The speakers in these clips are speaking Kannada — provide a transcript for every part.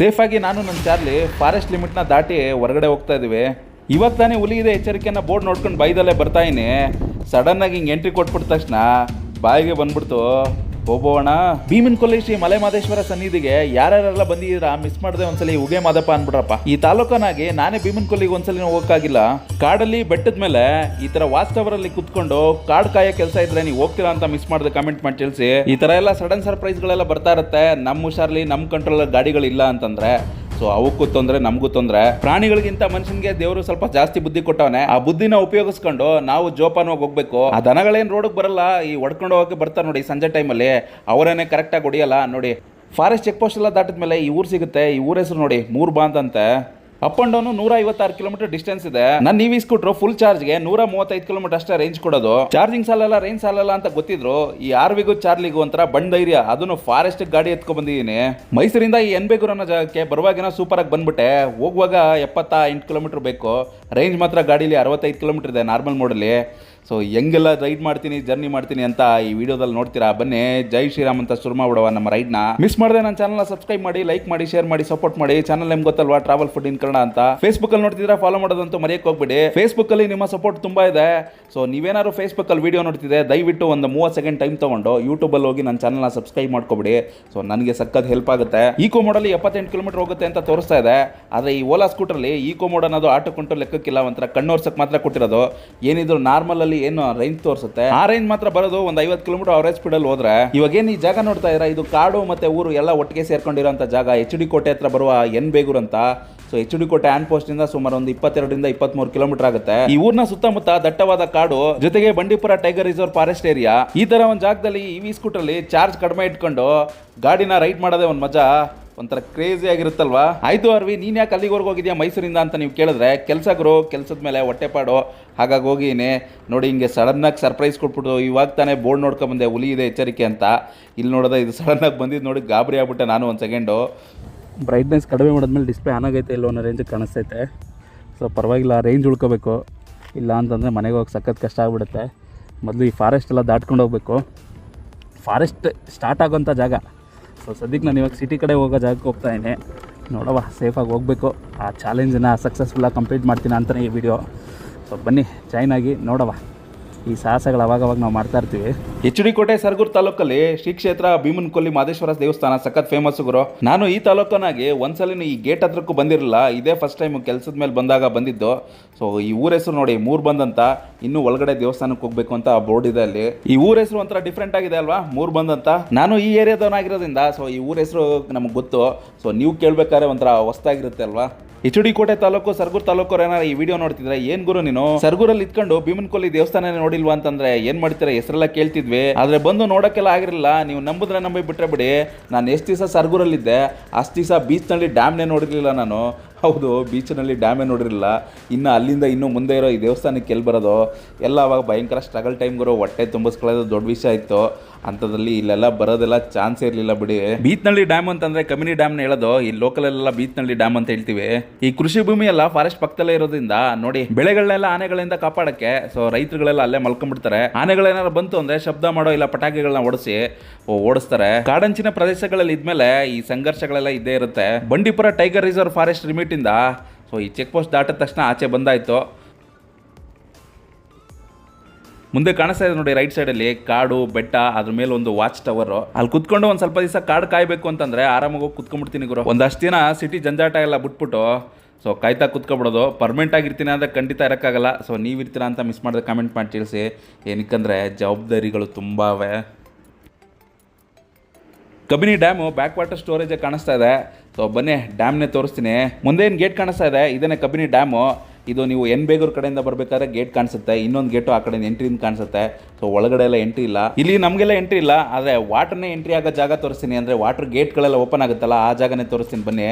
ಸೇಫಾಗಿ ನಾನು ನನ್ನ ಚಾರ್ಲಿ ಫಾರೆಸ್ಟ್ ಲಿಮಿಟ್ನ ದಾಟಿ ಹೊರಗಡೆ ಹೋಗ್ತಾ ಇದ್ದೀವಿ. ಇವಾಗ ತಾನೇ ಹುಲಿ ಇದೆ ಎಚ್ಚರಿಕೆನ ಬೋರ್ಡ್ ನೋಡ್ಕೊಂಡು ಬೈದಲ್ಲೇ ಬರ್ತಾಯಿನಿ ಸಡನ್ನಾಗಿ ಹಿಂಗೆ ಎಂಟ್ರಿ ಕೊಟ್ಬಿಟ್ಟ ತಕ್ಷಣ ಬಾಯಿಗೆ ಬಂದ್ಬಿಡ್ತು. ಹೋಗೋಣ ಭೀಮನ್ ಕೊಲ್ಲಿ ಶ್ರೀ ಮಲೆ ಮಾದೇಶ್ವರ ಸನ್ನಿಧಿಗೆ ಯಾರ್ಯಾರೆಲ್ಲ ಬಂದಿದ್ದೀರಾ ಮಿಸ್ ಮಾಡದೆ ಒಂದ್ಸಲಿ ಉಗೆ ಮಾದಪ್ಪ ಅನ್ಬಿಡ್ರಪ್ಪ ಈ ತಾಲೂಕನಾಗಿ ನಾನೇ ಭೀಮನ್ ಕೊಲ್ಲಿಗೆ ಒಂದ್ಸಲಿ ಹೋಗಕ್ಕಾಗಿಲ್ಲ. ಕಾಡಲ್ಲಿ ಬೆಟ್ಟದ ಮೇಲೆ ಈ ತರ ವಾಚ್ ಅಲ್ಲಿ ಕುತ್ಕೊಂಡು ಕಾಡ್ ಕಾಯೋ ಕೆಲಸ ಇದ್ರೆ ನೀವು ಹೋಗ್ತೀರಾ ಅಂತ ಮಿಸ್ ಮಾಡದೆ ಕಮೆಂಟ್ ಮಾಡಿ ತಿಳಿಸಿ. ಈ ತರ ಎಲ್ಲ ಸಡನ್ ಸರ್ಪ್ರೈಸ್ ಗಳೆಲ್ಲ ಬರ್ತಾ ಇರುತ್ತೆ. ನಮ್ಮ ಹುಷಾರ್ಲಿ ನಮ್ಮ ಕಂಟ್ರೋಲ್ ಗಾಡಿಗಳಿಲ್ಲ ಅಂತಂದ್ರೆ. ಸೊ ಅವಕ್ಕೂ ತೊಂದರೆ, ನಮಗೂ ತೊಂದರೆ. ಪ್ರಾಣಿಗಳಿಗಿಂತ ಮನುಷ್ಯನಿಗೆ ದೇವರು ಸ್ವಲ್ಪ ಜಾಸ್ತಿ ಬುದ್ಧಿ ಕೊಟ್ಟವನೆ. ಆ ಬುದ್ಧಿನ ಉಪಯೋಗಿಸ್ಕೊಂಡು ನಾವು ಜೋಪಾನವಾಗಿ ಹೋಗ್ಬೇಕು. ಆ ದನಗಳೇನು ರೋಡಿಗೆ ಬರಲ್ಲ, ಈ ಹೊಡ್ಕೊಂಡು ಹೋಗಕ್ಕೆ ಬರ್ತಾರೆ ನೋಡಿ ಸಂಜೆ ಟೈಮಲ್ಲಿ. ಅವರೇನೆ ಕರೆಕ್ಟಾಗಿ ಹೊಡಿಯಲ್ಲ, ನೋಡಿ. ಫಾರೆಸ್ಟ್ ಚೆಕ್ ಪೋಸ್ಟ್ ಎಲ್ಲ ದಾಟಿದ ಮೇಲೆ ಈ ಊರು ಸಿಗುತ್ತೆ. ಈ ಊರ ಹೆಸರು ನೋಡಿ ಮೂರು ಬಾಂತಂತೆ ಅಪ್ ಅಂಡ್ ಡೌನ್ ನೂರ ಐವತ್ತಾರು ಕಿಲೋಮೀಟರ್ ಡಿಸ್ಟೆನ್ಸ್ ಇದೆ ನನ್ನ ಇವಿ ಸ್ಕೂಟ್ರು ಫುಲ್ ಚಾರ್ಜ್ಗೆ ನೂರ ಮೂವತ್ತೈದು ಕಿಲೋಮೀಟರ್ ಅಷ್ಟೇ ರೇಂಜ್ ಕೊಡೋದು. ಚಾರ್ಜಿಂಗ್ ಸಾಲಲ್ಲ ರೇಂಜ್ ಸಾಲಲ್ಲ ಅಂತ ಗೊತ್ತಿದ್ರು. ಈ ಆರ್ವಿಗೂ ಚಾರ್ಲಿಗೂ ಒಂಥರ ಬಂಡ್ ಧೈರ್ಯ. ಅದನ್ನು ಫಾರೆಸ್ಟ್ ಗಾಡಿ ಎತ್ಕೊ ಬಂದಿದ್ದೀನಿ ಮೈಸೂರಿಂದ ಈ ಎನ್ಬೇಗೂರು ಅನ್ನೋ ಜಾಗಕ್ಕೆ ಬರುವಾಗಿನ ಸೂಪರ್ ಆಗಿ ಬಂದ್ಬಿಟ್ಟೆ. ಹೋಗುವಾಗ ಎಪ್ಪತ್ತ ಎಂಟು ಕಿಲೋಮೀಟರ್ ಬೇಕು. ರೇಂಜ್ ಮಾತ್ರ ಗಾಡೀಲಿ ಅರವತ್ತೈದು ಕಿಲೋಮೀಟರ್ ಇದೆ ನಾರ್ಮಲ್ ಮೋಡಲ್ಲಿ ಸೊ ಹೆಂಗೆಲ್ಲ ರೈಡ್ ಮಾಡ್ತೀನಿ ಜರ್ನಿ ಮಾಡ್ತೀನಿ ಅಂತ ಈ ವಿಡಿಯೋದಲ್ಲಿ ನೋಡ್ತೀರಾ? ಬನ್ನಿ, ಜೈ ಶ್ರೀರಾಮ್ ಅಂತ ಶುರು ಮಾಡ್ಬಿಡುವ ನಮ್ಮ ರೈಡ್ನ ಮಿಸ್ ಮಾಡಿದೆ ನನ್ನ ಚಾನಲ್ನ ಸಬ್ಸ್ಕ್ರೈಬ್ ಮಾಡಿ ಲೈಕ್ ಮಾಡಿ ಶೇರ್ ಮಾಡಿ ಸಪೋರ್ಟ್ ಮಾಡಿ. ಚಾನಲ್ ನಿಮ್ಗೆ ಗೊತ್ತಲ್ವಾ ಟ್ರಾವೆಲ್ ಫುಡ್ ಇನ್ ಕನ್ನಡ ಅಂತ. ಫೇಸ್ಬುಕ್ ಅಲ್ಲಿ ನೋಡ್ತಿದ್ರೆ ಫಾಲೋ ಮಾಡೋದಂತೂ ಮರೆಯಕ್ಕೆ ಹೋಗ್ಬಿಡಿ. ಫೇಸ್ಬುಕ್ ಅಲ್ಲಿ ನಿಮ್ಮ ಸಪೋರ್ಟ್ ತುಂಬಾ ಇದೆ. ಸೊ ನೀವೇನಾದ್ರು ಫೇಸ್ಬುಕ್ ಅಲ್ಲಿ ವಿಡಿಯೋ ನೋಡ್ತಿದ್ರೆ, ದಯವಿಟ್ಟು ಒಂದು ಮೂವತ್ತು ಸೆಕೆಂಡ್ ಟೈಮ್ ತಗೊಂಡು ಯೂಟ್ಯೂಬ್ ಅಲ್ಲಿ ಹೋಗಿ ನನ್ನ ಚಾನಲ್ನ ಸಬ್ಸ್ಕ್ರೈಬ್ ಮಾಡ್ಕೊಬಿಡಿ. ಸೊ ನನಗೆ ಸಕ್ಕತ್ ಹೆಲ್ಪ್ ಆಗುತ್ತೆ. ಈಕೋ ಮೋಡಲ್ಲಿ ಎಪ್ಪತ್ತೆಂಟು ಕಿಲೋಮೀಟರ್ ಹೋಗುತ್ತೆ ಅಂತ ತೋರಿಸ್ತಾ ಇದೆ. ಆದರೆ ಈ ಓಲಾ ಸ್ಕೂಟರ್ಲಿ ಈಕೋ ಮೋಡ್ ಅನ್ನೋದು ಆಟೋ ಕೊಂಟು ಲೆಕ್ಕಕ್ಕಿಲ್ಲ ಒಂಥರ ಕಣ್ಣೋರ್ಸಕ್ಕೆ ಮಾತ್ರ ಕೊಟ್ಟಿರೋದು. ಏನಿದ್ರು ನಾರ್ಮಲ್ ಅಲ್ಲಿ ಏನು ರೇಂಜ್ ತೋರಿಸುತ್ತೆ? ಆ ರೇಂಜ್ ಮಾತ್ರ ಬರೋದು ಒಂದು ಐವತ್ತು ಕಿಲೋಮೀಟರ್ ಅವರೇಜ್ ಸ್ಪೀಡಲ್ಲಿ ಹೋದ್ರೆ ಇವಾಗ ಏನು ಈ ಜಾಗ ನೋಡ್ತಾ ಇದ್ದೀರಾ? ಇದು ಕಾಡು ಮತ್ತೆ ಊರು ಎಲ್ಲ ಒಟ್ಟಿಗೆ ಸೇರ್ಕೊಂಡಿರೋಂಥ ಜಾಗ ಎಚ್ ಡಿ ಕೋಟೆ ಹತ್ರ ಬರುವ ಎನ್ ಬೇಗೂರ್ ಅಂತ. So H D Kote and post ಇಂದ ಸುಮಾರು ಒಂದು ಇಪ್ಪತ್ತೆರಡರಿಂದ ಇಪ್ಪತ್ಮೂರು ಕಿಲೋಮೀಟರ್ ಆಗುತ್ತೆ. ಈ ಊರಿನ ಸುತ್ತಮುತ್ತ ದಟ್ಟವಾದ ಕಾಡು, ಜೊತೆಗೆ Bandipur tiger reserve forest area ಈ ತರ ಒಂದು ಜಾಗದಲ್ಲಿ ಇ ವಿ ಅಲ್ಲಿ ಚಾರ್ಜ್ ಕಡಿಮೆ ಇಟ್ಕೊಂಡು ಗಾಡಿನ ರೈಡ್ ಮಾಡೋದೇ ಒಂದು ಮಜಾ. ಒಂಥರ ಕ್ರೇಜಿ ಆಗಿರುತ್ತಲ್ವಾ? ಆಯ್ತು ಅರ್ವಿ, ನೀನ್ ಯಾಕೆ ಅಲ್ಲಿವರೆಗೆ ಹೋಗಿದ್ಯಾ ಮೈಸೂರಿಂದ ಅಂತ ನೀವು ಕೇಳಿದ್ರೆ ಕೆಲಸಗರು ಕೆಲಸದ ಮೇಲೆ ಹೊಟ್ಟೆಪಾಡು ಹಾಗಾಗಿ ಹೋಗಿನಿ ನೋಡಿ, ಹಿಂಗೆ ಸಡನ್ನಾಗಿ ಸರ್ಪ್ರೈಸ್ ಕೊಟ್ಬಿಟ್ಟು ಇವಾಗ ತಾನೇ ಬೋರ್ಡ್ ನೋಡ್ಕೊಂಬಂದೆ ಹುಲಿ ಇದೆ ಎಚ್ಚರಿಕೆ ಅಂತ. ಇಲ್ಲಿ ನೋಡಿದ್ರೆ ಇದು ಸಡನ್ನಾಗಿ ಬಂದಿದ್ದು ನೋಡಿ ಗಾಬರಿ ಆಗ್ಬಿಟ್ಟೆ ನಾನು ಒಂದು ಸೆಕೆಂಡು ಬ್ರೈಟ್ನೆಸ್ ಕಡಿಮೆ ಮಾಡಿದ್ಮೇಲೆ ಡಿಸ್ಪ್ಲೇ ಆನ್ ಆಗೈತೆ ಇಲ್ಲ ಅನ್ನೋ ರೇಂಜಿಗೆ ಕಾಣಿಸ್ತೈತೆ. ಸೊ ಪರವಾಗಿಲ್ಲ ರೇಂಜ್ ಉಳ್ಕೋಬೇಕು. ಇಲ್ಲ ಅಂತಂದರೆ ಮನೆಗೆ ಹೋಗಿ ಸಖತ್ ಕಷ್ಟ ಆಗಿಬಿಡುತ್ತೆ. ಮೊದಲು ಈ ಫಾರೆಸ್ಟ್ ಎಲ್ಲ ದಾಟ್ಕೊಂಡು ಹೋಗ್ಬೇಕು. ಫಾರೆಸ್ಟ್ ಸ್ಟಾರ್ಟ್ ಆಗೋಂಥ ಜಾಗ. ಸೊ ಸದ್ಯಕ್ಕೆ ನಾನು ಇವಾಗ ಸಿಟಿ ಕಡೆ ಹೋಗೋ ಜಾಗಕ್ಕೆ ಹೋಗ್ತಾ ಇದ್ದೀನಿ. ನೋಡವ ಸೇಫಾಗಿ ಹೋಗಬೇಕು. ಆ ಚಾಲೆಂಜನ್ನು ಸಕ್ಸಸ್ಫುಲ್ಲಾಗಿ ಕಂಪ್ಲೀಟ್ ಮಾಡ್ತೀನಿ ಅಂತಲೇ ಈ ವಿಡಿಯೋ ಸೊ ಬನ್ನಿ ಜಾಯ್ನ್ ಆಗಿ ನೋಡವ ಈ ಸಾಹಸಗಳು ಅವಾಗವಾಗ ನಾವು ಮಾಡ್ತಾ ಇರ್ತೀವಿ. ಎಚ್ ಡಿ ಕೋಟೆ ಸರ್ಗೂರ್ ತಾಲೂಕಲ್ಲಿ ಶ್ರೀ ಕ್ಷೇತ್ರ ಭೀಮನ್ ಕೊಲ್ಲಿ ಮಾದೇಶ್ವರ ದೇವಸ್ಥಾನ ಸಖತ್ ಫೇಮಸ್ ಗುರು. ನಾನು ಈ ತಾಲೂಕನಾಗಿ ಒಂದ್ಸಲ ಈ ಗೇಟ್ ಹತ್ರಕ್ಕೂ ಬಂದಿರಲಿಲ್ಲ. ಇದೇ ಫಸ್ಟ್ ಟೈಮ್ ಕೆಲಸದ ಮೇಲೆ ಬಂದಾಗ ಬಂದಿದ್ದು. ಸೊ ಈ ಊರ ಹೆಸರು ನೋಡಿ, ಮೂರು ಬಂದಂತ, ಇನ್ನು ಒಳಗಡೆ ದೇವಸ್ಥಾನಕ್ಕೆ ಹೋಗ್ಬೇಕು ಅಂತ ಬೋರ್ಡ್ ಇದೆ ಅಲ್ಲಿ. ಈ ಊರ ಹೆಸರು ಒಂಥರ ಡಿಫ್ರೆಂಟ್ ಆಗಿದೆ ಅಲ್ವಾ? ಮೂರು ಬಂದಂತ. ನಾನು ಈ ಏರಿಯಾದವನಾಗಿರೋದ್ರಿಂದ ಸೊ ಈ ಊರ ಹೆಸರು ನಮಗೆ ಗೊತ್ತು. ಸೊ ನೀವು ಕೇಳ್ಬೇಕಾದ್ರೆ ಒಂಥರ ಹೊಸ್ತಾಗಿರುತ್ತೆ ಅಲ್ವಾ? ಕೋಟೆ ತಾಲೂಕು, ಸರ್ಗೂರ್ ತಾಲೂಕು ಏನಾರ ಈ ವಿಡಿಯೋ ನೋಡ್ತಿದ್ರೆ ಏನ್ ಗುರು ನೀನು? ಸರ್ಗೂರಲ್ಲಿ ಇತ್ಕೊಂಡು ಭೀಮನ್ಕೊಲ್ಲಿ ದೇವಸ್ಥಾನ ನೋಡಿಲ್ವಾ ಅಂತಂದ್ರೆ ಏನ್ ಮಾಡ್ತೀರಾ? ಹೆಸರೆಲ್ಲ ಕೇಳ್ತಿದ್ವಿ. ಆದ್ರೆ ಬಂದು ನೋಡಕ್ಕೆಲ್ಲ ಆಗಿರಲಿಲ್ಲ. ನೀವು ನಂಬುದ್ರೆ ನಂಬಿ ಬಿಟ್ರೆ ಬಿಡಿ. ನಾನು ಎಷ್ಟು ದಿವಸ ಸರ್ಗೂರಲ್ಲಿದ್ದೆ, ಅಷ್ಟು ದಿವಸ ಬೀಚ್ನಲ್ಲಿ ಡ್ಯಾಮ್ನೇ ನೋಡಿರ್ಲಿಲ್ಲ ನಾನು. ಹೌದು, ಬೀಚ್ನಲ್ಲಿ ಡ್ಯಾಮೇ ನೋಡಿರಲಿಲ್ಲ. ಇನ್ನು ಅಲ್ಲಿಂದ ಇನ್ನೂ ಮುಂದೆ ಇರೋ ಈ ದೇವಸ್ಥಾನಕ್ಕೆ ಎಲ್ಲಿ ಬರೋದು? ಎಲ್ಲ ಅವಾಗ ಭಯಂಕರ ಸ್ಟ್ರಗಲ್ ಟೈಮ್ ಗುರು, ಹೊಟ್ಟೆ ತುಂಬಿಸ್ಕೊಳ್ಳೋದು ದೊಡ್ಡ ವಿಷಯ ಇತ್ತು. ಅಂಥದ್ರಲ್ಲಿ ಇಲ್ಲೆಲ್ಲ ಬರೋದೆಲ್ಲ ಚಾನ್ಸ್ ಇರಲಿಲ್ಲ ಬಿಡಿ. ಬೀತ್ನಳ್ಳಿ ಡ್ಯಾಮ್ ಅಂತಂದ್ರೆ ಕಮಿನಿ ಡ್ಯಾಮ್ನ ಹೇಳೋದು, ಈ ಲೋಕಲೆಲ್ಲ ಬೀತ್ನಳ್ಳಿ ಡ್ಯಾಮ್ ಅಂತ ಹೇಳ್ತೀವಿ. ಈ ಕೃಷಿ ಭೂಮಿ ಎಲ್ಲ ಫಾರೆಸ್ಟ್ ಪಕ್ಕದಲ್ಲೇ ಇರೋದ್ರಿಂದ ನೋಡಿ, ಬೆಳೆಗಳನ್ನೆಲ್ಲ ಆನೆಗಳಿಂದ ಕಾಪಾಡೋಕ್ಕೆ ಸೊ ರೈತರುಗಳೆಲ್ಲ ಅಲ್ಲೇ ಮಲ್ಕೊಂಡ್ಬಿಡ್ತಾರೆ. ಆನೆಗಳೇನಾರು ಬಂತು ಅಂದ್ರೆ ಶಬ್ದ ಮಾಡೋ ಇಲ್ಲ ಪಟಾಕಿಗಳನ್ನ ಓಡಿಸಿ ಓಡಿಸ್ತಾರೆ. ಕಾಡಂಚಿನ ಪ್ರದೇಶಗಳಲ್ಲಿ ಇದ್ಮೇಲೆ ಈ ಸಂಘರ್ಷಗಳೆಲ್ಲ ಇದ್ದೇ ಇರುತ್ತೆ. Bandipur tiger reserve forest limit ಇಂದ ಸೊ ಈ ಚೆಕ್ ಪೋಸ್ಟ್ ದಾಟಿದ ತಕ್ಷಣ ಆಚೆ ಬಂದಾಯಿತು. ಮುಂದೆ ಕಾಣಿಸ್ತಾ ಇದೆ ನೋಡಿ ರೈಟ್ ಸೈಡಲ್ಲಿ ಕಾಡು, ಬೆಟ್ಟ, ಅದ್ರ ಮೇಲೆ ಒಂದು ವಾಚ್ ಟವರು ಅಲ್ಲಿ ಕುತ್ಕೊಂಡು ಒಂದು ಸ್ವಲ್ಪ ದಿವಸ ಕಾಡು ಕಾಯಬೇಕು ಅಂತಂದರೆ ಆರಾಮಾಗಿ ಹೋಗಿ ಕುತ್ಕೊಂಡ್ಬಿಡ್ತೀನಿ ಗುರು. ಒಂದಷ್ಟು ದಿನ ಸಿಟಿ ಜಂಜಾಟ ಎಲ್ಲ ಬಿಟ್ಬಿಟ್ಟು ಸೊ ಕಾಯ್ತಾ ಕುತ್ಕೊಬಿಡೋದು. ಪರ್ಮನೆಂಟ್ ಆಗಿರ್ತೀನಿ ಅಂದರೆ ಖಂಡಿತ ಇರೋಕ್ಕಾಗಲ್ಲ. ಸೊ ನೀವು ಇರ್ತೀರಾ ಅಂತ ಮಿಸ್ ಮಾಡಿದ್ರೆ ಕಮೆಂಟ್ ಮಾಡಿ ತಿಳಿಸಿ. ಏನಕ್ಕಂದರೆ ಜವಾಬ್ದಾರಿಗಳು ತುಂಬ ಅವೆ ಕಬಿನಿ ಡ್ಯಾಮು ಬ್ಯಾಕ್ ವಾಟರ್ ಸ್ಟೋರೇಜೇ ಕಾಣಿಸ್ತಾ ಇದೆ. ಸೊ ಬನ್ನಿ ಡ್ಯಾಮ್ನೇ ತೋರಿಸ್ತೀನಿ. ಮುಂದೆ ಏನು ಗೇಟ್ ಕಾಣಿಸ್ತಾ ಇದೆ? ಇದನ್ನೇ ಕಬಿನಿ ಡ್ಯಾಮು ಇದು ನೀವು ಎನ್ ಬೇಗೂರು ಕಡೆಯಿಂದ ಬರಬೇಕಾದ್ರೆ ಗೇಟ್ ಕಾಣಿಸುತ್ತೆ. ಇನ್ನೊಂದು ಗೇಟು ಆ ಕಡೆಯಿಂದ ಎಂಟ್ರಿಯಿಂದ ಕಾಣಿಸುತ್ತೆ. ಸೊ ಒಳಗಡೆ ಎಲ್ಲ ಎಂಟ್ರಿ ಇಲ್ಲ. ಇಲ್ಲಿ ನಮಗೆಲ್ಲ ಎಂಟ್ರಿ ಇಲ್ಲ, ಆದರೆ ವಾಟರ್ನೇ ಎಂಟ್ರಿ ಆಗೋ ಜಾಗ ತೋರಿಸ್ತೀನಿ. ಅಂದರೆ ವಾಟರ್ ಗೇಟ್ಗಳೆಲ್ಲ ಓಪನ್ ಆಗುತ್ತಲ್ಲ, ಆ ಜಾಗನೇ ತೋರಿಸ್ತೀನಿ ಬನ್ನಿ.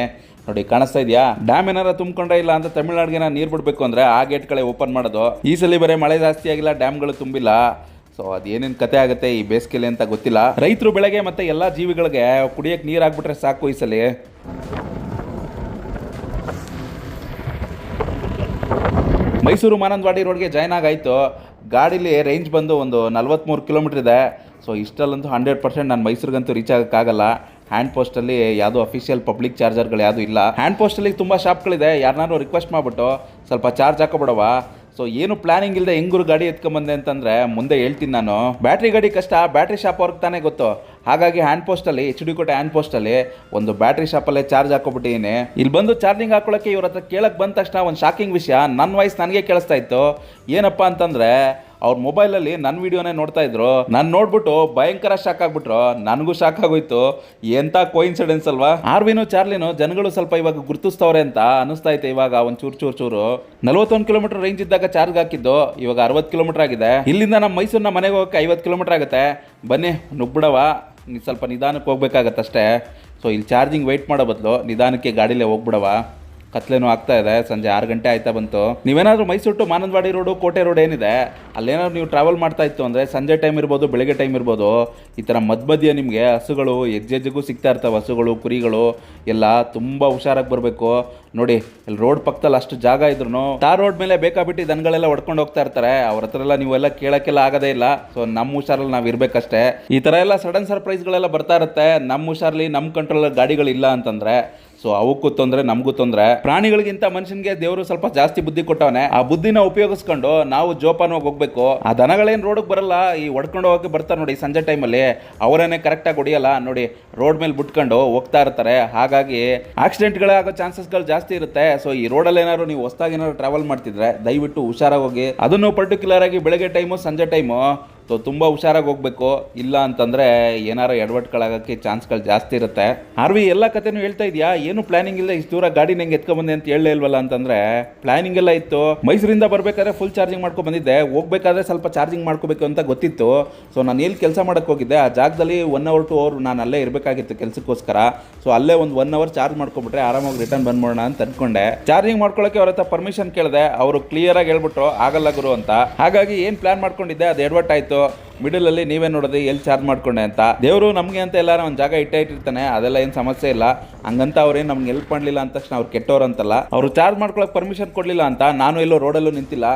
ನೋಡಿ, ಕಾಣಿಸ್ತಾ ಇದೆಯಾ? ಡ್ಯಾಮ್ ಏನಾರ ತುಂಬಿಕೊಂಡ್ರೆ ಇಲ್ಲ ಅಂತ ತಮಿಳ್ನಾಡಿಗೆ ನೀರು ಬಿಡಬೇಕು ಅಂದರೆ ಆ ಗೇಟ್ಗಳೇ ಓಪನ್ ಮಾಡೋದು. ಈ ಸಲ ಬರೀ ಮಳೆ ಜಾಸ್ತಿ ಆಗಿಲ್ಲ ಡ್ಯಾಮ್ಗಳು ತುಂಬಿಲ್ಲ. ಸೊ ಅದೇನೇನು ಕತೆ ಆಗುತ್ತೆ ಈ ಬೇಸಿಗೆಲಿ ಅಂತ ಗೊತ್ತಿಲ್ಲ. ರೈತರು ಬೆಳೆಗೆ ಮತ್ತೆ ಎಲ್ಲ ಜೀವಿಗಳಿಗೆ ಕುಡಿಯಕ್ಕೆ ನೀರು ಹಾಕ್ಬಿಟ್ರೆ ಸಾಕು ಈ ಸಲ. ಮೈಸೂರು ಮಾನಂದವಾಡಿ ರೋಡ್ಗೆ ಜಾಯ್ನ್ ಆಗಾಯಿತು. ಗಾಡೀಲಿ ರೇಂಜ್ ಬಂದು ಒಂದು ನಲ್ವತ್ತ್ಮೂರು ಕಿಲೋಮೀಟ್ರ್ ಇದೆ. ಸೊ ಇಷ್ಟಲ್ಲಂತೂ ಹಂಡ್ರೆಡ್ ಪರ್ಸೆಂಟ್ ನಾನು ಮೈಸೂರಿಗಂತೂ ರೀಚ್ ಆಗೋಕ್ಕಾಗಲ್ಲ ಹ್ಯಾಂಡ್ ಪೋಸ್ಟಲ್ಲಿ ಯಾವುದೋ ಅಫಿಷಿಯಲ್ ಪಬ್ಲಿಕ್ ಚಾರ್ಜರ್ಗಳು ಯಾವುದೂ ಇಲ್ಲ. ಹ್ಯಾಂಡ್ ಪೋಸ್ಟಲ್ಲಿ ತುಂಬ ಶಾಪ್ಗಳಿದೆ ಯಾರನ್ನಾರು ರಿಕ್ವೆಸ್ಟ್ ಮಾಡಿಬಿಟ್ಟು ಸ್ವಲ್ಪ ಚಾರ್ಜ್ ಹಾಕೋಬಿಡವ ಸೊ ಏನು ಪ್ಲಾನಿಂಗ್ ಇಲ್ಲದೆ ಹೆಂಗೂರು ಗಾಡಿ ಎತ್ಕೊಂಬಂದೆ ಅಂತಂದರೆ ಮುಂದೆ ಹೇಳ್ತೀನಿ ನಾನು. ಬ್ಯಾಟ್ರಿ ಗಾಡಿ ಕಷ್ಟ ಬ್ಯಾಟ್ರಿ ಶಾಪ್ ಅವ್ರಿಗೆ ತಾನೇ ಗೊತ್ತು. ಹಾಗಾಗಿ ಹ್ಯಾಂಡ್ ಪೋಸ್ಟಲ್ಲಿ ಎಚ್ ಡಿ ಕೋಟೆ ಹ್ಯಾಂಡ್ ಪೋಸ್ಟಲ್ಲಿ ಒಂದು ಬ್ಯಾಟ್ರಿ ಶಾಪಲ್ಲೇ ಚಾರ್ಜ್ ಹಾಕೊಬಿಟ್ಟಿದ್ದೀನಿ. ಇಲ್ಲಿ ಬಂದು ಚಾರ್ಜಿಂಗ್ ಹಾಕೊಳ್ಳೋಕ್ಕೆ ಇವ್ರ ಹತ್ರ ಕೇಳಕ್ಕೆ ಬಂದ ತಕ್ಷಣ ಒಂದು ಶಾಕಿಂಗ್ ವಿಷಯ. ನನ್ನ ವಾಯ್ಸ್ ನನಗೆ ಕೇಳಿಸ್ತಾ ಇತ್ತು. ಏನಪ್ಪ ಅಂತಂದರೆ ಅವ್ರ ಮೊಬೈಲಲ್ಲಿ ನನ್ನ ವಿಡಿಯೋನೇ ನೋಡ್ತಾ ಇದ್ರು. ನಾನು ನೋಡ್ಬಿಟ್ಟು ಭಯಂಕರ ಶಾಕ್ ಆಗ್ಬಿಟ್ರು. ನನಗೂ ಶಾಕ್ ಆಗೋಯ್ತು. ಎಂಥ ಕೋಇನ್ಸಿಡೆನ್ಸ್ ಅಲ್ವಾ? ಆರ್ವಿನು ಚಾರ್ಲಿನು ಜನಗಳು ಸ್ವಲ್ಪ ಇವಾಗ ಗುರುತಿಸ್ತವ್ರೆ ಅಂತ ಅನಿಸ್ತಾ ಐತೆ ಇವಾಗ ಒಂದು ಚೂರು ಚೂರು ಚೂರು. ನಲ್ವತ್ತೊಂದು ಕಿಲೋಮೀಟರ್ ರೇಂಜ್ ಇದ್ದಾಗ ಚಾರ್ಜ್ ಹಾಕಿದ್ದು ಇವಾಗ ಅರವತ್ತು ಕಿಲೋಮೀಟರ್ ಆಗಿದೆ. ಇಲ್ಲಿಂದ ನಮ್ಮ ಮೈಸೂರಿನ ಮನೆಗೆ ಹೋಗಕ್ಕೆ ಐವತ್ತು ಕಿಲೋಮೀಟರ್ ಆಗುತ್ತೆ. ಬನ್ನಿ ನುಗ್ಬಿಡವ ಸ್ವಲ್ಪ ನಿಧಾನಕ್ಕೆ ಹೋಗ್ಬೇಕಾಗತ್ತಷ್ಟೇ. ಸೊ ಇಲ್ಲಿ ಚಾರ್ಜಿಂಗ್ ವೆಯ್ಟ್ ಮಾಡೋ ಬದಲು ನಿಧಾನಕ್ಕೆ ಗಾಡಿಲೇ ಹೋಗ್ಬಿಡವ ಕತ್ಲೇನೂ ಆಗ್ತಾ ಇದೆ. ಸಂಜೆ ಆರು ಗಂಟೆ ಆಯ್ತಾ ಬಂತು. ನೀವೇನಾದರೂ Mysuru to Mananthavady road, Kote road ಏನಿದೆ, ಅಲ್ಲೇನಾದ್ರು ನೀವು ಟ್ರಾವೆಲ್ ಮಾಡ್ತಾ ಇತ್ತು ಅಂದರೆ ಸಂಜೆ ಟೈಮ್ ಇರ್ಬೋದು, ಬೆಳಗ್ಗೆ ಟೈಮ್ ಇರ್ಬೋದು, ಈ ಥರ ಮಧ್ಯ ನಿಮಗೆ ಹಸುಗಳು ಹೆಜ್ಜೆಜ್ಜೆಗೂ ಸಿಗ್ತಾ ಇರ್ತವೆ, ಹಸುಗಳು, ಕುರಿಗಳು, ಎಲ್ಲ ತುಂಬ ಹುಷಾರಾಗಿ ಬರಬೇಕು. ನೋಡಿ ಇಲ್ಲಿ ರೋಡ್ ಪಕ್ಕದಲ್ಲಿ ಅಷ್ಟು ಜಾಗ ಇದ್ರು ಟಾರ್ ರೋಡ್ ಮೇಲೆ ಬೇಕಾಬಿಟ್ಟು ದನಗಳೆಲ್ಲ ಹೊಡ್ಕೊಂಡು ಹೋಗ್ತಾ ಇರ್ತಾರೆ. ಅವ್ರ ಹತ್ರ ಎಲ್ಲ ನೀವೆಲ್ಲ ಕೇಳೋಕ್ಕೆಲ್ಲ ಆಗೋದೇ ಇಲ್ಲ. ಸೊ ನಮ್ಮ ಹುಷಾರಲ್ಲಿ ನಾವು ಇರಬೇಕಷ್ಟೇ. ಈ ಥರ ಎಲ್ಲ ಸಡನ್ ಸರ್ಪ್ರೈಸ್ಗಳೆಲ್ಲ ಬರ್ತಾ ಇರುತ್ತೆ. ನಮ್ಮ ಹುಷಾರಲ್ಲಿ ನಮ್ಮ ಕಂಟ್ರೋಲ್ ಗಾಡಿಗಳಿಲ್ಲ ಅಂತಂದರೆ ಸೊ ಅವಕ್ಕೂ ತೊಂದರೆ, ನಮಗೂ ತೊಂದರೆ. ಪ್ರಾಣಿಗಳಿಗಿಂತ ಮನುಷ್ಯನಿಗೆ ದೇವರು ಸ್ವಲ್ಪ ಜಾಸ್ತಿ ಬುದ್ಧಿ ಕೊಟ್ಟವನೆ, ಆ ಬುದ್ಧಿನ ಉಪಯೋಗಿಸ್ಕೊಂಡು ನಾವು ಜೋಪಾನವಾಗಿ ಹೋಗ್ಬೇಕು. ಆ ದನಗಳೇನು ರೋಡಿಗೆ ಬರಲ್ಲ, ಈ ಹೊಡ್ಕೊಂಡು ಹೋಗಕ್ಕೆ ಬರ್ತಾರೆ ನೋಡಿ ಸಂಜೆ ಟೈಮಲ್ಲಿ ಅವರೇನೆ ಕರೆಕ್ಟಾಗಿ ಹೊಡಿಯಲ್ಲ, ನೋಡಿ ರೋಡ್ ಮೇಲೆ ಬಿಟ್ಕೊಂಡು ಹೋಗ್ತಾ ಇರ್ತಾರೆ. ಹಾಗಾಗಿ ಆಕ್ಸಿಡೆಂಟ್ಗಳಾಗೋ ಚಾನ್ಸಸ್ಗಳು ಜಾಸ್ತಿ ಇರುತ್ತೆ. ಸೊ ಈ ರೋಡಲ್ಲಿ ಏನಾದ್ರು ನೀವು ಹೊಸ್ದಾಗಿ ಏನಾದ್ರು ಟ್ರಾವೆಲ್ ಮಾಡ್ತಿದ್ರೆ, ದಯವಿಟ್ಟು ಹುಷಾರಾಗಿ ಹೋಗಿ. ಅದನ್ನು ಪರ್ಟಿಕ್ಯುಲರ್ ಆಗಿ ಬೆಳಗ್ಗೆ ಟೈಮು ಸಂಜೆ ಟೈಮು ಸೊ ತುಂಬ ಹುಷಾರಾಗಿ ಹೋಗ್ಬೇಕು. ಇಲ್ಲ ಅಂತಂದರೆ ಏನಾರು ಎಡವಟ್ಗಳಾಗಕ್ಕೆ ಚಾನ್ಸ್ಗಳು ಜಾಸ್ತಿ ಇರುತ್ತೆ. ಆರ್ವಿ, ಎಲ್ಲ ಕಥೆನೂ ಹೇಳ್ತಾ ಇದೆಯಾ? ಏನು ಪ್ಲಾನಿಂಗ್ ಇಲ್ಲ? ಇಷ್ಟು ದೂರ ಗಾಡಿ ನಂಗೆ ಎತ್ಕೊಂಬಂದೆ ಅಂತ ಹೇಳಲೇ ಇಲ್ವಲ್ಲ ಅಂತಂದರೆ, ಪ್ಲಾನಿಂಗ್ ಎಲ್ಲ ಇತ್ತು. ಮೈಸೂರಿಂದ ಬರಬೇಕಾದ್ರೆ ಫುಲ್ ಚಾರ್ಜಿಂಗ್ ಮಾಡ್ಕೊಂಡು ಬಂದಿದ್ದೆ. ಹೋಗ್ಬೇಕಾದ್ರೆ ಸ್ವಲ್ಪ ಚಾರ್ಜಿಂಗ್ ಮಾಡ್ಕೋಬೇಕು ಅಂತ ಗೊತ್ತಿತ್ತು. ಸೊ ನಾನು ಎಲ್ಲಿ ಕೆಲಸ ಮಾಡೋಕ್ಕೆ ಹೋಗಿದ್ದೆ, ಆ ಜಾಗದಲ್ಲಿ ಒನ್ ಅವರ್ ಟು ಅವರ್ ನಾನು ಅಲ್ಲೇ ಇರಬೇಕಾಗಿತ್ತು ಕೆಲಸಕ್ಕೋಸ್ಕರ. ಸೊ ಅಲ್ಲೇ ಒಂದು ಒನ್ ಅವರ್ ಚಾರ್ಜ್ ಮಾಡ್ಕೊಬಿಟ್ರೆ ಆರಾಮಾಗಿ ರಿಟರ್ನ್ ಬಂದ್ಬಿಡೋಣ ಅಂತ ಅನ್ಕೊಂಡೆ. ಚಾರ್ಜಿಂಗ್ ಮಾಡ್ಕೊಳ್ಳೋಕೆ ಅವ್ರ ಹತ್ರ ಪರ್ಮಿಷನ್ ಕೇಳಿದೆ. ಅವರು ಕ್ಲಿಯರಾಗಿ ಹೇಳ್ಬಿಟ್ರು, ಆಗಲ್ಲ ಗುರು ಅಂತ. ಹಾಗಾಗಿ ಏನು ಪ್ಲಾನ್ ಮಾಡ್ಕೊಂಡಿದ್ದೆ, ಅದು ಎಡ್ವರ್ಟ್ ಆಯಿತು ಮಿಡಲಲ್ಲಿ ನೀವೇ ನೋಡೋದು ಎಲ್ಲಿ ಚಾರ್ಜ್ ಮಾಡ್ಕೊಂಡೆ ಅಂತ. ದೇವರು ನಮಗೆ ಅಂತ ಎಲ್ಲರೂ ಒಂದು ಜಾಗ ಇಟ್ಟೇ ಇಟ್ಟಿರ್ತಾನೆ, ಅದೆಲ್ಲ ಏನು ಸಮಸ್ಯೆ ಇಲ್ಲ. ಹಂಗಂತ ಅವ್ರೇನು ನಮ್ಗೆ ಹೆಲ್ಪ್ ಮಾಡಲಿಲ್ಲ ಅಂತ ತಕ್ಷಣ ಅವ್ರು ಕೆಟ್ಟವ್ರು ಅಂತಲ್ಲ ಅವರು ಚಾರ್ಜ್ ಮಾಡ್ಕೊಳಕ್ಕೆ ಪರ್ಮಿಷನ್ ಕೊಡಲಿಲ್ಲ ಅಂತ ನಾನು ಎಲ್ಲೋ ರೋಡಲ್ಲೂ ನಿಂತಿಲ್ಲ.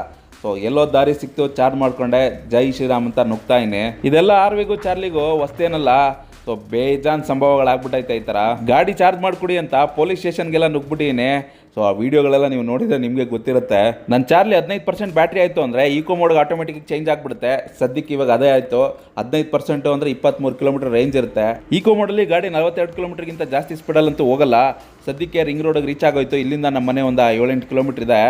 ಸೊ ಎಲ್ಲೋ ದಾರಿ ಸಿಕ್ತು ಚಾರ್ಜ್ ಮಾಡ್ಕೊಂಡೆ. ಜೈ ಶ್ರೀರಾಮ್ ಅಂತ ನುಗ್ತಾ ಇದೆಲ್ಲ ಆರ್ವಿಗೂ ಚಾರ್ಲಿಗೂ ವಸ್ತೇನಲ್ಲ ಸೊ ಬೇಜಾನ್ ಸಂಭವಗಳಾಗ್ಬಿಟ್ಟೈತೆ ಈ ಥರ ಗಾಡಿ ಚಾರ್ಜ್ ಮಾಡಿಕೊಡಿ ಅಂತ ಪೊಲೀಸ್ ಸ್ಟೇಷನ್ಗೆಲ್ಲ ನುಗ್ಬಿಟ್ಟಿನಿ ಸೊ ಆ ವಿಡಿಯೋಗಳೆಲ್ಲ ನೀವು ನೋಡಿದರೆ ನಿಮಗೆ ಗೊತ್ತಿರುತ್ತೆ. ನನ್ನ ಚಾರ್ಲಿ ಹದಿನೈದು ಪರ್ಸೆಂಟ್ ಬ್ಯಾಟ್ರಿ ಆಯಿತು ಅಂದರೆ ಈಕೋ ಮೋಡ್ಗೆ ಆಟೋಮೆಟಿಕ್ ಚೇಂಜ್ ಆಗಿಬಿಡುತ್ತೆ. ಸದ್ಯಕ್ಕೆ ಇವಾಗ ಅದೇ ಆಯಿತು. ಹದಿನೈದು ಪರ್ಸೆಂಟು ಅಂದರೆ ಇಪ್ಪತ್ತ್ಮೂರು ಕಿಲೋಮೀಟರ್ ರೇಂಜ್ ಇರುತ್ತೆ. ಈಕೋ ಮೋಡಲ್ಲಿ ಗಾಡಿ ನಲವತ್ತೆರಡು ಕಿಲೋಮೀಟರ್ಗಿಂತ ಜಾಸ್ತಿ ಸ್ಪೀಡಲ್ಲಂತೂ ಹೋಗಲ್ಲ. ಸದ್ಯಕ್ಕೆ ರಿಂಗ್ ರೋಡಿಗೆ ರೀಚ್ ಆಗೋಯ್ತು. ಇಲ್ಲಿಂದ ನಮ್ಮ ಮನೆ ಒಂದು ಏಳೆಂಟು ಕಿಲೋಮೀಟರ್ ಇದೆ.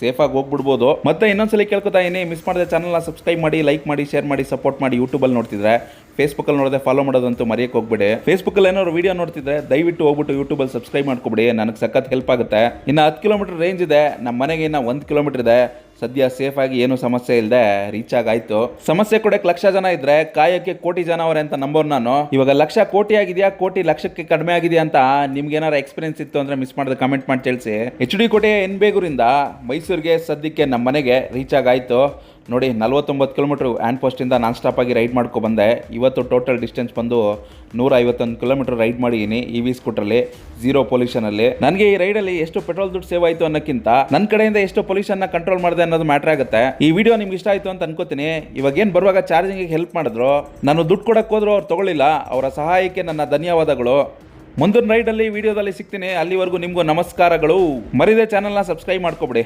ಸೇಫಾಗಿ ಹೋಗ್ಬಿಡ್ಬೋದು. ಮತ್ತೆ ಇನ್ನೊಂದ್ಸಲ ಕೇಳ್ಕೊತಾ ಇದೀನಿ. ಮಿಸ್ ಮಾಡಿದ ಚಾನಲ್ನ ಸಬ್ಸ್ಕ್ರೈಬ್ ಮಾಡಿ ಲೈಕ್ ಮಾಡಿ ಶೇರ್ ಮಾಡಿ ಸಪೋರ್ಟ್ ಮಾಡಿ ಯೂಟ್ಯೂಬಲ್ಲಿ ನೋಡ್ತಿದ್ರೆ. ಫೇಸ್ಬುಕ್ಕಲ್ಲಿ ನೋಡದೆ ಫಾಲೋ ಮಾಡೋದಂತೂ ಮರೆಯಕ್ಕೆ ಹೋಗ್ಬೇಡಿ. ಫೇಸ್ಬುಕ್ಕಲ್ಲಿ ಏನಾದ್ರು ವಿಡಿಯೋ ನೋಡ್ತಿದ್ರೆ ದಯವಿಟ್ಟು ಹೋಗ್ಬಿಟ್ಟು ಯೂಟ್ಯೂಬಲ್ಲಿ ಸಬ್ಸ್ಕ್ರೈಬ್ ಮಾಡ್ಕೊಬಿಡಿ, ನನಗೆ ಸಖತ್ ಹೆಲ್ಪ್ ಆಗುತ್ತೆ. ಇನ್ನು ಹತ್ತು ಕಿಲೋಮೀಟರ್ ರೇಂಜ್ ಇದೆ ನಮ್ಮ ಮನೆಗೆ ಇನ್ನು ಒಂದು ಕಿಲೋಮೀಟರ್ ಇದೆ. ಸದ್ಯ ಸೇಫ್ ಆಗಿ ಏನು ಸಮಸ್ಯೆ ಇಲ್ಲದೆ ರೀಚ್ ಆಗಾಯ್ತು ಸಮಸ್ಯೆ ಕೊಡಕ್ಕೆ ಲಕ್ಷ ಜನ ಇದ್ರೆ ಕಾಯಕ್ಕೆ ಕೋಟಿ ಜನ ಅವರೇ ಅಂತ ನಂಬೋರು ನಾನು. ಇವಾಗ ಲಕ್ಷ ಕೋಟಿ ಆಗಿದೆಯಾ, ಕೋಟಿ ಲಕ್ಷಕ್ಕೆ ಕಡಿಮೆ ಆಗಿದೆಯಾ ಅಂತ ನಿಮ್ಗೆ ಏನಾರ ಎಕ್ಸ್ಪೀರಿಯನ್ಸ್ ಇತ್ತು ಅಂದ್ರೆ ಮಿಸ್ ಮಾಡಿದ ಕಮೆಂಟ್ ಮಾಡಿ ತಿಳಿಸಿ ಎಚ್ ಡಿ ಕೋಟೆ ಎನ್ ಬೇಗೂರಿಂದ ಮೈಸೂರಿಗೆ ಸದ್ಯಕ್ಕೆ ನಮ್ಮ ಮನೆಗೆ ರೀಚ್ ಆಗಾಯ್ತು ನೋಡಿ, ನಲ್ವತ್ತೊಂಬತ್ತು ಕಿಲೋಮೀಟ್ರ್ ಆ್ಯಂಡ್ ಪೋಸ್ಟಿಂದ ನಾನ್ ಸ್ಟಾಪ್ ಆಗಿ ರೈಡ್ ಮಾಡ್ಕೊ ಬಂದೆ. ಇವತ್ತು ಟೋಟಲ್ ಡಿಸ್ಟೆನ್ಸ್ ಬಂದು ನೂರ ಐವತ್ತೊಂದು ಕಿಲೋಮೀಟರ್ ರೈಡ್ ಮಾಡಿದ್ದೀನಿ ಇ ವಿ ಸ್ಕೂಟ್ರಲ್ಲಿ ಝೀರೋ ಪೊಲ್ಯೂಷನಲ್ಲಿ ನನಗೆ ಈ ರೈಡಲ್ಲಿ ಎಷ್ಟು ಪೆಟ್ರೋಲ್ ದುಡ್ಡು ಸೇವ್ ಆಯಿತು ಅನ್ನೋಕ್ಕಿಂತ ನನ್ನ ಕಡೆಯಿಂದ ಎಷ್ಟು ಪೊಲ್ಯೂಷನ್ನ ಕಂಟ್ರೋಲ್ ಮಾಡಿದೆ ಅನ್ನೋದು ಮ್ಯಾಟ್ರ್ ಆಗುತ್ತೆ. ಈ ವಿಡಿಯೋ ನಿಮ್ಗೆ ಇಷ್ಟ ಆಯಿತು ಅಂತ ಅನ್ಕೋತೀನಿ. ಇವಾಗ ಏನು ಬರುವಾಗ ಚಾರ್ಜಿಂಗಿಗೆ ಹೆಲ್ಪ್ ಮಾಡಿದ್ರು? ನಾನು ದುಡ್ಡು ಕೊಡೋಕ್ಕೆ ಹೋದ್ರು ಅವ್ರು ತಗೊಳ್ಳಿಲ್ಲ. ಅವರ ಸಹಾಯಕ್ಕೆ ನನ್ನ ಧನ್ಯವಾದಗಳು. ಮುಂದಿನ ರೈಡಲ್ಲಿ ವಿಡಿಯೋದಲ್ಲಿ ಸಿಗ್ತೀನಿ. ಅಲ್ಲಿವರೆಗೂ ನಿಮಗೂ ನಮಸ್ಕಾರಗಳು. ಮರಿದೆ ಚಾನಲ್ನ ಸಬ್ಸ್ಕ್ರೈಬ್ ಮಾಡ್ಕೊಬಿಡಿ.